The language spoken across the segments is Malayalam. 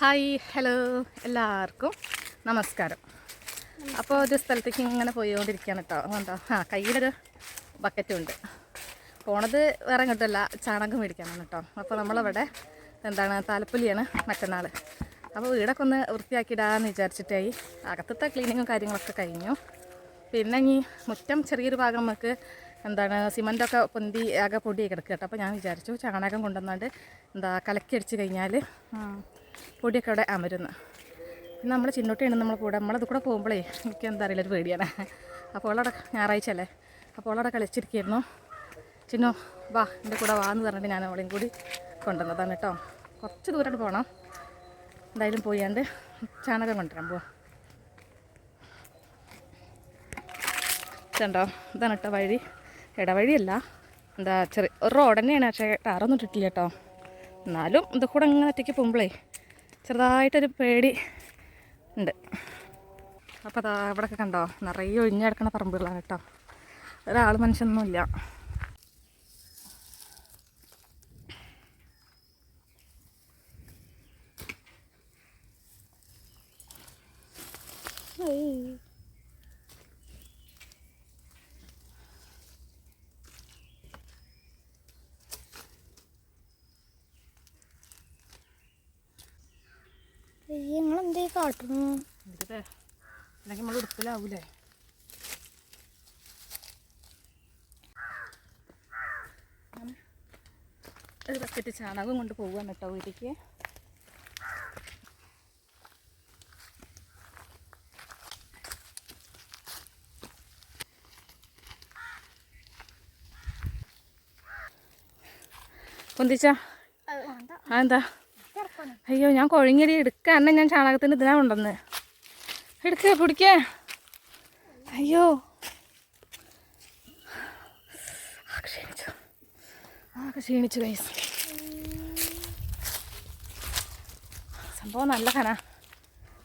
ഹായ് ഹലോ എല്ലാവർക്കും നമസ്കാരം. അപ്പോൾ ഒരു സ്ഥലത്തേക്ക് ഇങ്ങനെ പോയിക്കൊണ്ടിരിക്കുകയാണ് കേട്ടോ എന്താ? ആ കയ്യിലൊരു ബക്കറ്റും ഉണ്ട്. പോണത് വേറെ ഇങ്ങോട്ടല്ല ചാണകം മേടിക്കാനാണ് കേട്ടോ അപ്പോൾ നമ്മളവിടെ എന്താണ് താലപ്പൊലിയാണ് മറ്റന്നാൾ അപ്പോൾ വീടൊക്കെ ഒന്ന് വൃത്തിയാക്കിയിടാന്ന് വിചാരിച്ചിട്ടായി അകത്തത്തെ ക്ലീനിങ്ങും കാര്യങ്ങളൊക്കെ കഴിഞ്ഞു. പിന്നെ ഈ മുറ്റം ചെറിയൊരു ഭാഗം നമുക്ക് എന്താണ് സിമന്റൊക്കെ പൊന്തി ആകെ പൊടി കിടക്കുക കേട്ടോ അപ്പോൾ ഞാൻ വിചാരിച്ചു ചാണകം കൊണ്ടുവന്നാണ്ട് എന്താ കലക്കി അടിച്ച് കഴിഞ്ഞാൽ പൊടിയൊക്കെ അവിടെ അമരുന്നു. പിന്നെ നമ്മൾ ചിന്നോട്ടിയാണ് നമ്മൾ കൂടെ. നമ്മളത് കൂടെ പോകുമ്പോഴേ എനിക്ക് എന്താ അറിയില്ല ഒരു പേടിയാണ്. അപ്പോൾ അവളവിടെ ഞായറാഴ്ച അല്ലേ? അപ്പോൾ അവളവിടെ കളിച്ചിരിക്കുകയായിരുന്നു. ചിന്നോ വാ എന്റെ കൂടെ വാ എന്ന് പറഞ്ഞിട്ട് ഞാൻ അവളെയും കൂടി കൊണ്ടുവന്നതാണ് കേട്ടോ. കുറച്ച് ദൂരമായിട്ട് പോകണം എന്തായാലും പോയാണ്ട് ചാണകം കൊണ്ടുവരാൻ പോവാം. ഇതുണ്ടോ? ഇതാണ് കേട്ടോ വഴി. ഇടവഴിയല്ല. എന്താ ചെറിയ ഒരു റോഡ് തന്നെയാണ് പക്ഷേ ടാറൊന്നും ഇട്ടിട്ടില്ല കേട്ടോ. എന്നാലും ഇത് കൂടെ ഇങ്ങനെ ഒറ്റയ്ക്ക് പോകുമ്പോഴേ ചെറുതായിട്ടൊരു പേടി ഉണ്ട്. അപ്പോൾ അതാ ഇവിടെയൊക്കെ കണ്ടോ? നിറയെ ഒഴിഞ്ഞു കിടക്കുന്ന പറമ്പുകളാണ് കേട്ടോ. ഒരാൾ മനുഷ്യനൊന്നുമില്ല. നിങ്ങളെന്തേ കാട്ടുന്നു? ഇതില്ലേ അല്ലെങ്കിൽ നമ്മൾ ഉടുപ്പിലാവൂലേ? ഒരു ബക്കറ്റ് ചാണകം കൊണ്ട് പോകാൻ കേട്ടോ വീട്ടിലേക്ക് പൊന്തിച്ച? അതെന്താ? അയ്യോ ഞാൻ കൊഴിങ്ങരി എടുക്ക എന്നെ ഞാൻ ചാണകത്തിന് ഇതിനാ കൊണ്ടുവന്ന്. എടുക്കേ പിടിക്കേ. അയ്യോ. ക്ഷീണിച്ചു. ആകെ ക്ഷീണിച്ചു കൈസ് സംഭവം നല്ല കന.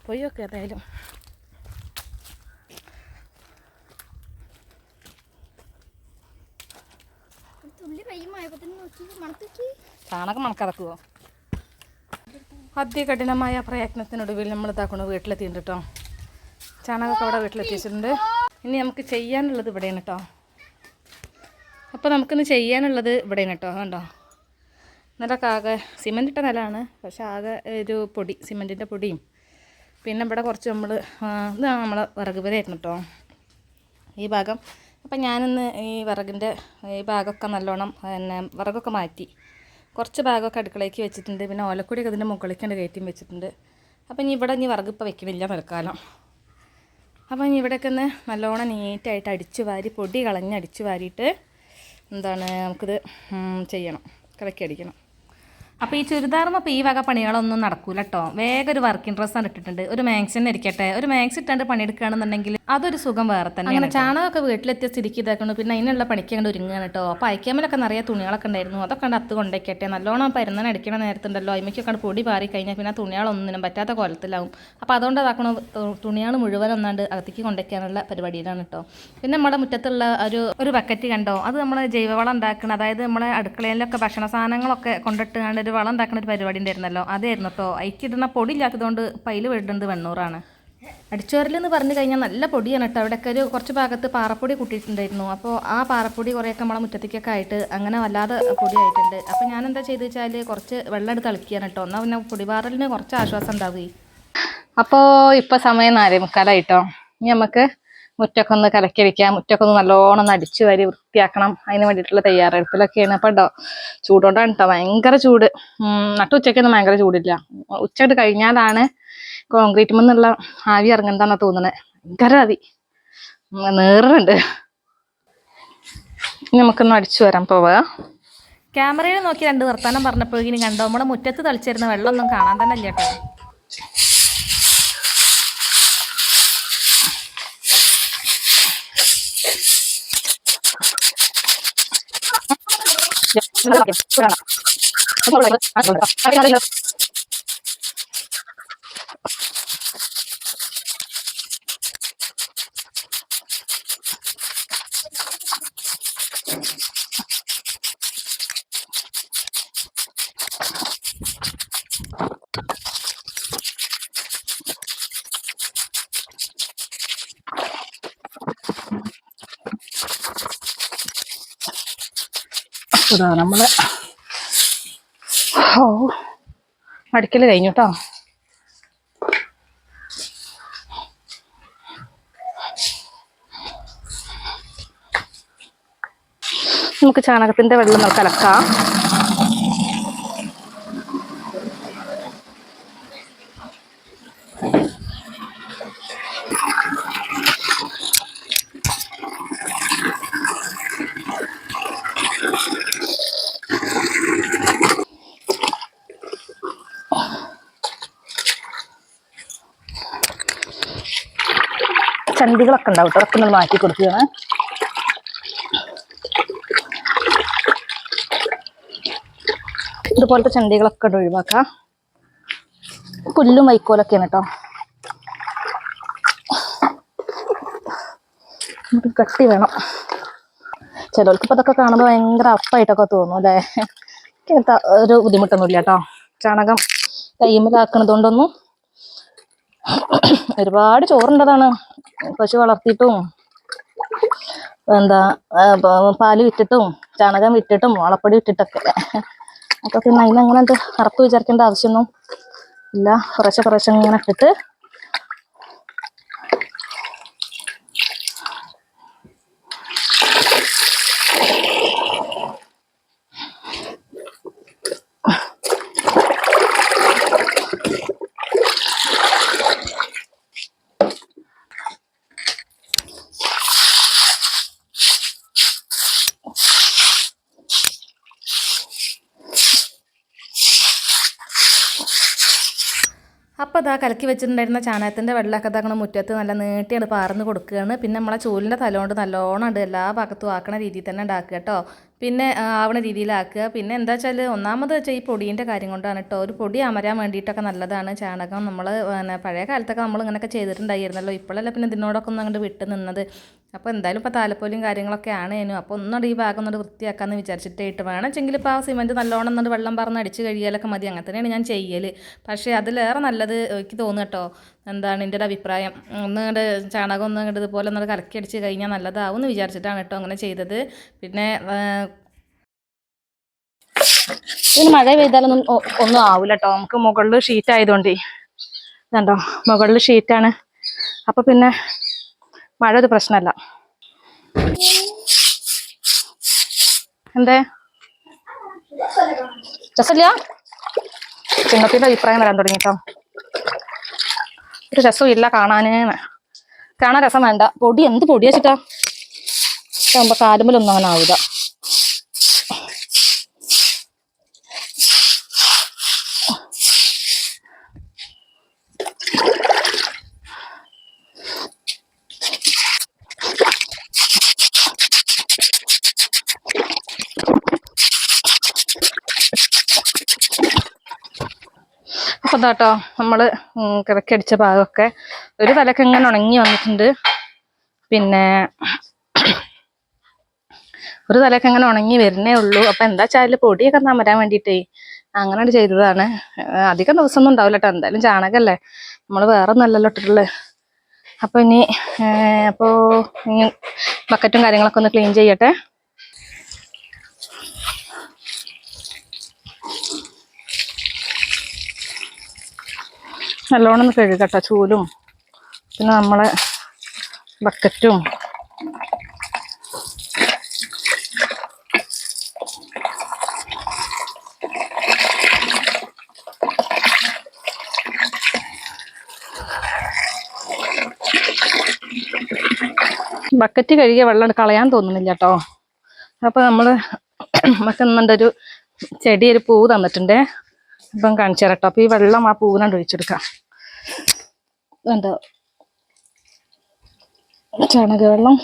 പോയി ഒക്കെ ഏതായാലും ചാണകം മണക്കറക്കുവോ അതികഠിനമായ പ്രയത്നത്തിനൊടുവിൽ നമ്മൾ ഇതാക്കണം വീട്ടിലെത്തിയിട്ടുണ്ട് കേട്ടോ ചാണകമൊക്കെ അവിടെ വീട്ടിലെത്തിച്ചിട്ടുണ്ട് ഇനി നമുക്ക് ചെയ്യാനുള്ളത് ഇവിടെയാണ് കേട്ടോ അപ്പോൾ നമുക്കിന്ന് ചെയ്യാനുള്ളത് ഇവിടെയാണ് കേട്ടോ കണ്ടോ? നിലയ്ക്ക് ആകെ സിമന്റ് ഇട്ട നിലമാണ് പക്ഷേ ആകെ ഒരു പൊടി സിമന്റിന്റെ പൊടിയും. പിന്നെ ഇവിടെ കുറച്ച് നമ്മൾ ഇതാണ് നമ്മളെ വിറക് പുരയായിരുന്നു കേട്ടോ ഈ ഭാഗം. അപ്പം ഞാനിന്ന് ഈ വിറകിന്റെ ഈ ഭാഗമൊക്കെ നല്ലോണം പിന്നെ വിറകൊക്കെ മാറ്റി. കുറച്ച് ഭാഗമൊക്കെ അടുക്കളയ്ക്ക് വെച്ചിട്ടുണ്ട്. പിന്നെ ഓലക്കൊടിയൊക്കെ ഇതിന്റെ മുകളിലേക്കാണ്ട് കയറ്റിയും വെച്ചിട്ടുണ്ട്. അപ്പം ഇനി ഇവിടെ ഇനി വിറക് ഇപ്പോൾ വെക്കണില്ല മഴക്കാലം. അപ്പം ഇനി ഇവിടെയൊക്കെ ഒന്ന് നല്ലോണം നീറ്റായിട്ട് അടിച്ചു വാരി പൊടി കളഞ്ഞ് അടിച്ചു വാരിയിട്ട് എന്താണ് നമുക്കിത് ചെയ്യണം. കിളക്കി അടിക്കണം. അപ്പോൾ ഈ ചുരിദാറും അപ്പോൾ ഈ വക പണികളൊന്നും നടക്കൂല കേട്ടോ വേഗം ഒരു വർക്കിംഗ് ആണ് ഇട്ടിട്ടുണ്ട്. ഒരു മാക്സ് തന്നെ ഇരിക്കട്ടെ. ഒരു മാക്സ് ഇട്ടാണ്ട് പണിയെടുക്കുകയാണെന്നുണ്ടെങ്കിൽ അതൊരു സുഖം വേറെ തന്നെ അങ്ങനെ ചാണകമൊക്കെ വീട്ടിലെത്തിയ സ്ഥിതിക്ക് ഇതാക്കണം. പിന്നെ അതിനുള്ള പണിക്ക് കണ്ട് ഒരുങ്ങുകയാണ് കേട്ടോ അപ്പോൾ അയക്കാമലൊക്കെ നിറയെ തുണികളൊക്കെ ഉണ്ടായിരുന്നു. അതൊക്കെ കണ്ട് അത്ത് കൊണ്ടേക്കട്ടെ. നല്ലോണം പരുന്നൻ അടിക്കണ നേരത്തുണ്ടല്ലോ അമ്മയ്ക്കൊക്കെ പൊടി പാറി കഴിഞ്ഞാൽ പിന്നെ തുണികളൊന്നിനും പറ്റാത്ത കോലത്തിലാവും. അപ്പോൾ അതുകൊണ്ട് അതാക്കണം തുണികൾ മുഴുവൻ ഒന്നാണ്ട് അകത്തേക്ക് കൊണ്ടേക്കാനുള്ള പരിപാടിയിലാണ് കേട്ടോ പിന്നെ നമ്മുടെ മുറ്റത്തുള്ള ഒരു ഒരു ബക്കറ്റ് കണ്ടോ? അത് നമ്മൾ ജൈവവളം ഉണ്ടാക്കണം അതായത് നമ്മളെ അടുക്കളയിലൊക്കെ ഭക്ഷണ സാധനങ്ങളൊക്കെ കൊണ്ടിട്ട് കണ്ട് വളം ഉണ്ടാക്കുന്ന ഒരു പരിപാടി ഉണ്ടായിരുന്നല്ലോ. അതായിരുന്നു കേട്ടോ അയക്കിടുന്ന പൊടി ഇല്ലാത്തതുകൊണ്ട് പൈൽ വിടേണ്ടത് വെണ്ണൂറാണ്. അടിച്ചോരൽ എന്ന് പറഞ്ഞു കഴിഞ്ഞാൽ നല്ല പൊടിയാണ് കേട്ടോ അവിടെയൊക്കെ ഒരു കുറച്ച് ഭാഗത്ത് പാറപ്പൊടി കൂട്ടിയിട്ടുണ്ടായിരുന്നു. അപ്പോൾ ആ പാറപ്പൊടി കുറേയൊക്കെ നമ്മളെ മുറ്റത്തേക്കൊക്കെ ആയിട്ട് അങ്ങനെ വല്ലാതെ പൊടി ആയിട്ടുണ്ട് അപ്പോൾ ഞാൻ എന്താ ചെയ്ത് വെച്ചാൽ കുറച്ച് വെള്ളം എടുത്ത് കളിക്കുകയാണ് കേട്ടോ എന്നാൽ പിന്നെ പൊടിപാറലിന് കുറച്ച് ആശ്വാസം ഉണ്ടാവുകയും. അപ്പോൾ ഇപ്പോൾ സമയം നാലേ മുക്കാലായിട്ടോ ഇനി നമുക്ക് മുറ്റൊക്കെ ഒന്ന് കലക്കി വെക്കാം മുറ്റൊക്കെ നല്ലോണം അടിച്ചു വരി വൃത്തിയാക്കണം. അതിന് വേണ്ടിയിട്ടുള്ള തയ്യാറെടുപ്പിലൊക്കെയാണ് അപ്പം കേട്ടോ ചൂടോണ്ടാണ് കേട്ടോ ഭയങ്കര ചൂട്. ഉം, നട്ടു ഉച്ചയ്ക്കൊന്നും ഭയങ്കര ചൂടില്ല. ഉച്ചയിട്ട് കഴിഞ്ഞാലാണ് കോൺക്രീറ്റ് നിന്നുള്ള ആവി ഇറങ്ങുന്നതാണ് തോന്നുന്നത് ഭയങ്കര ആവി. നേറുണ്ട് നമുക്കൊന്ന് അടിച്ചു വരാം പോവുക ക്യാമറയിൽ നോക്കി രണ്ട് വർത്താനം പറഞ്ഞപ്പോഴേക്കും കണ്ടോ? നമ്മുടെ മുറ്റത്ത് തളിച്ചിരുന്ന വെള്ളമൊന്നും കാണാൻ തന്നെ ഇല്ല കേട്ടോ. 長崎県福良村 ഇതാ നമ്മൾ ഓ മടിക്കൽ കഴിഞ്ഞു കേട്ടോ നമുക്ക് ചാണകത്തിന്റെ വെള്ളം നമുക്ക് കലക്കാം ചണ്ടികളൊക്കെ ഉണ്ടാവും കേട്ടോ അതൊക്കെ നമ്മൾ മാറ്റി കൊടുക്കുകയാണ്. ഇതുപോലത്തെ ചണ്ടികളൊക്കെ ഒഴിവാക്കാം. പുല്ലും വൈക്കോലൊക്കെയാണ് കേട്ടോ കട്ടി വേണം. ചിലർക്ക് ഇപ്പൊ അതൊക്കെ കാണുമ്പോൾ ഭയങ്കര അപ്പായിട്ടൊക്കെ തോന്നും അല്ലേ? ഒരു ബുദ്ധിമുട്ടൊന്നുമില്ല കേട്ടോ ചാണകം കയ്യുമ്മലാക്കണത് കൊണ്ടൊന്നും ഒരുപാട് ചോറുണ്ടതാണ്. പശു വളർത്തിയിട്ടും എന്താ പാൽ വിറ്റിട്ടും ചാണകം വിറ്റിട്ടും വളപ്പൊടി വിറ്റിട്ടൊക്കെ. അപ്പൊ പിന്നെ അതിനങ്ങനെ അറപ്പ് വിചാരിക്കേണ്ട ആവശ്യമൊന്നും ഇല്ല. കുറേശ്ശെ കുറേശ്ശെ ഇങ്ങനെ ഇട്ടിട്ട് അപ്പോൾ അതാ കലക്കി വെച്ചിട്ടുണ്ടായിരുന്ന ചാണകത്തിന്റെ വെള്ളമൊക്കെ അതങ്ങനെ മുറ്റത്ത് നല്ല നീട്ടിയാണ് പാർന്ന് കൊടുക്കുകയാണ്. പിന്നെ നമ്മളെ ചൂലിന്റെ തലോണ്ട് നല്ലോണം ഉണ്ട്. എല്ലാ ഭാഗത്തും ആക്കണ രീതിയിൽ തന്നെ ഉണ്ടാക്കുക കേട്ടോ. പിന്നെ ആവണ രീതിയിലാക്കുക. പിന്നെ എന്താ വെച്ചാൽ ഒന്നാമത് വെച്ചാൽ ഈ പൊടീന്റെ കാര്യം കൊണ്ടാണ് കേട്ടോ ഒരു പൊടി അമരാൻ വേണ്ടിയിട്ടൊക്കെ നല്ലതാണ്. ചാണകം നമ്മൾ പിന്നെ പഴയ കാലത്തൊക്കെ നമ്മൾ ഇങ്ങനെയൊക്കെ ചെയ്തിട്ടുണ്ടായിരുന്നല്ലോ. ഇപ്പോഴല്ല പിന്നെ ഇതിനോടൊക്കെ ഒന്ന് അങ്ങോട്ട് വിട്ട് നിന്നത്. അപ്പോൾ എന്തായാലും ഇപ്പോൾ താലപ്പൊലിയും കാര്യങ്ങളൊക്കെ ആണ് അതിനും അപ്പോൾ ഒന്നുകൂടെ ഈ ഭാഗം ഒന്നുകൂടെ വൃത്തിയാക്കാമെന്ന് വിചാരിച്ചിട്ടായിട്ട് വേണമെങ്കിൽ ഇപ്പോൾ ആ സിമെന്റ് നല്ലോണം എന്നിട്ട് വെള്ളം പറഞ്ഞ് അടിച്ച് കഴിയാലൊക്കെ മതി. അങ്ങനെ തന്നെയാണ് ഞാൻ ചെയ്യൽ പക്ഷേ അതിലേറെ നല്ലത് എനിക്ക് തോന്നുന്നു കേട്ടോ എന്താണ് എന്റെ ഒരു അഭിപ്രായം? ഒന്ന് ഇങ്ങോട്ട് ചാണകം ഒന്നും ഇതുപോലെ ഒന്ന് കലക്കി അടിച്ച് കഴിഞ്ഞാൽ നല്ലതാവും എന്ന് വിചാരിച്ചിട്ടാണ് കേട്ടോ അങ്ങനെ ചെയ്തത്. പിന്നെ ഇനി മഴ പെയ്താലൊന്നും ഒന്നും ആവില്ല കേട്ടോ നമുക്ക് മുകളിൽ ഷീറ്റ് ആയതുകൊണ്ടേ. ഇതുണ്ടോ? മുകളിൽ ഷീറ്റാണ് അപ്പൊ പിന്നെ മഴ ഒരു പ്രശ്നമല്ല എന്തേ? രസമില്ല? ചിങ്ങത്തിന്റെ അഭിപ്രായം വരാൻ തുടങ്ങി കേട്ടോ ഒരു രസവും ഇല്ല കാണാന് കാണാൻ രസം വേണ്ട. പൊടി എന്ത് പൊടിയാച്ചിട്ടാ ആകുമ്പോ കാലുമ്പലൊന്നും അങ്ങനെ ആവില്ല അപ്പൊ ഇതാട്ടോ നമ്മൾ ഉം കിടക്കടിച്ച ഭാഗമൊക്കെ. ഒരു തലക്ക് ഇങ്ങനെ ഉണങ്ങി വന്നിട്ടുണ്ട്. പിന്നെ ഒരു തലക്ക് അങ്ങനെ ഉണങ്ങി വരുന്നേ ഉള്ളൂ. അപ്പൊ എന്താ വെച്ചാൽ പൊടിയൊക്കെ നമരാൻ വേണ്ടിയിട്ടേ അങ്ങനെ ചെയ്തതാണ്. അധികം ദിവസമൊന്നും ഉണ്ടാവില്ല കേട്ടോ എന്തായാലും ചാണകല്ലേ? നമ്മൾ വേറെ ഒന്നല്ലല്ലോ ഇട്ടിട്ടുള്ളത്. അപ്പൊ ഇനി അപ്പോൾ അപ്പോ ബക്കറ്റും കാര്യങ്ങളൊക്കെ ഒന്ന് ക്ലീൻ ചെയ്യട്ടെ. നല്ലോണം കഴുകട്ടോ ചൂലും. പിന്നെ നമ്മളെ ബക്കറ്റും. ബക്കറ്റ് കഴുകിയ വെള്ളം കളയാൻ തോന്നുന്നില്ല കേട്ടോ. അപ്പൊ നമ്മൾ നമുക്ക് ഒരു ചെടി ഒരു പൂ തന്നിട്ടുണ്ടേ. അപ്പം കാണിച്ചു തരാം കേട്ടോ. ഈ വെള്ളം ആ പൂവിനോട് ഒഴിച്ചെടുക്കാം. എന്താ? ചാണകവെള്ളം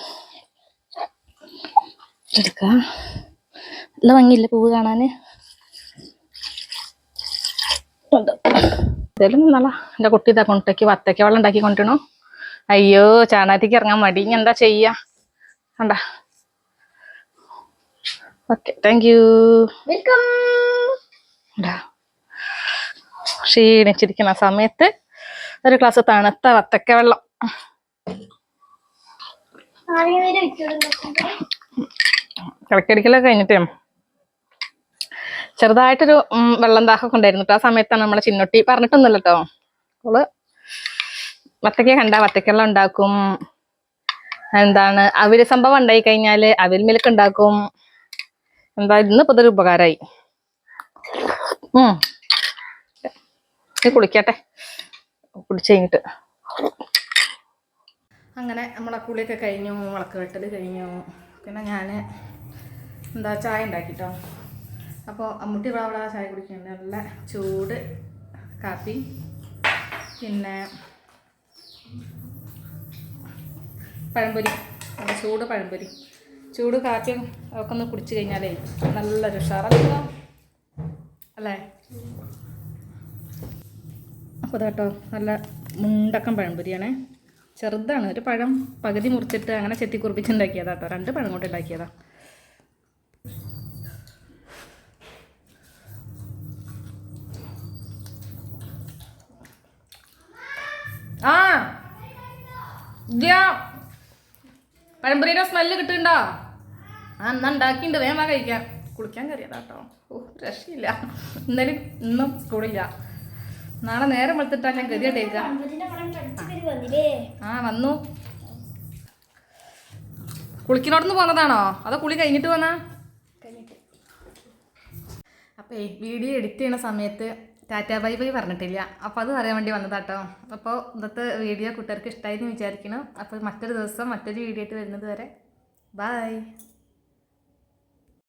എടുക്കാം. നല്ല ഭംഗിയില്ല പൂവ് ഉണ്ട്. എന്തായാലും നല്ല എന്റെ കുട്ടി ഇതാ കൊണ്ടേക്ക് വത്തക്ക വെള്ളം ഉണ്ടാക്കി കൊണ്ടുവരണോ. അയ്യോ ചാണകത്തേക്ക് ഇറങ്ങാൻ മടി. ഇനി എന്താ ചെയ്യാ? കണ്ട. ഓക്കെ താങ്ക് യു വെൽക്കം ക്ഷീണിച്ചിരിക്കുന്ന സമയത്ത് ഒരു ഗ്ലാസ് തണുത്ത വത്തക്ക വെള്ളം. കിടക്കടിക്കലൊക്കെ കഴിഞ്ഞിട്ടേ. ചെറുതായിട്ടൊരു വെള്ളം ദാഹമൊക്കെ ഉണ്ടായിരുന്നു കേട്ടോ ആ സമയത്താണ് നമ്മളെ ചിന്നൊട്ടി പറഞ്ഞിട്ടൊന്നുമില്ല കേട്ടോ അവൾ വത്തക്ക കണ്ട വത്തക്കെല്ലാം ഉണ്ടാക്കും. എന്താണ് അവർ സംഭവം ഉണ്ടായി കഴിഞ്ഞാൽ അവിൽ മിൽക്ക് ഉണ്ടാക്കും. എന്താ ഇന്ന് പുതൊരു ഉപകാരമായി കുളിക്കട്ടെ. കുളിച്ച് കഴിഞ്ഞിട്ട് അങ്ങനെ നമ്മളെ കുളിയൊക്കെ കഴിഞ്ഞു വിളക്ക് വെട്ടൽ കഴിഞ്ഞു. പിന്നെ ഞാൻ എന്താ ചായ ഉണ്ടാക്കിട്ടോ? അപ്പോൾ അമ്മുട്ടി ഇവിടെ ചായ കുടിക്കുന്നുണ്ട്. നല്ല ചൂട് കാപ്പി. പിന്നെ പഴംപൊരി ചൂട് പഴംപൊരി. ചൂട് കാപ്പിയും ഒക്കെ ഒന്ന് കുടിച്ച് കഴിഞ്ഞാലേ നല്ലൊരു ഉഷാറല്ലോ? അല്ലേ അപ്പോൾ കേട്ടോ നല്ല മുണ്ടക്കം പഴംപൊരിയാണേ ചെറുതാണ് ഒരു പഴം പകുതി മുറിച്ചിട്ട് അങ്ങനെ ചെത്തി കേട്ടോ രണ്ട് പഴം കൊണ്ട് ഉണ്ടാക്കിയതാ ആ പഴംപൊരിയുടെ സ്മെല്ല് കിട്ടുന്നുണ്ടോ? ആ എന്നാ ഉണ്ടാക്കിണ്ട് വേഗം വാ കഴിക്കാം. കുളിക്കാൻ കയറിയതാട്ടോ. ഓ രക്ഷയില്ല. ഇന്നലെ ഇന്നും സ്കൂളില്ല നാളെ നേരം വെളുത്തിട്ടാ ഞാൻ ഗതിയായിട്ടേക്കാം ആ വന്നു. കുളിക്കിനോടൊന്ന് പോന്നതാണോ? അതോ കുളി കഴിഞ്ഞിട്ട് വന്നാ അപ്പോൾ വീഡിയോ എഡിറ്റ് ചെയ്യുന്ന സമയത്ത് ടാറ്റ ബൈ ബൈ പറഞ്ഞിട്ടില്ല. അപ്പോൾ അത് അറിയാൻ വേണ്ടി വന്നതാട്ടോ. അപ്പോൾ ഇന്നത്തെ വീഡിയോ കൂട്ടുകാർക്ക് ഇഷ്ടമായി എന്ന് വിചാരിക്കണം അപ്പോൾ മറ്റൊരു ദിവസം മറ്റൊരു വീഡിയോ ആയിട്ട് വരുന്നത് വരെ. ബൈ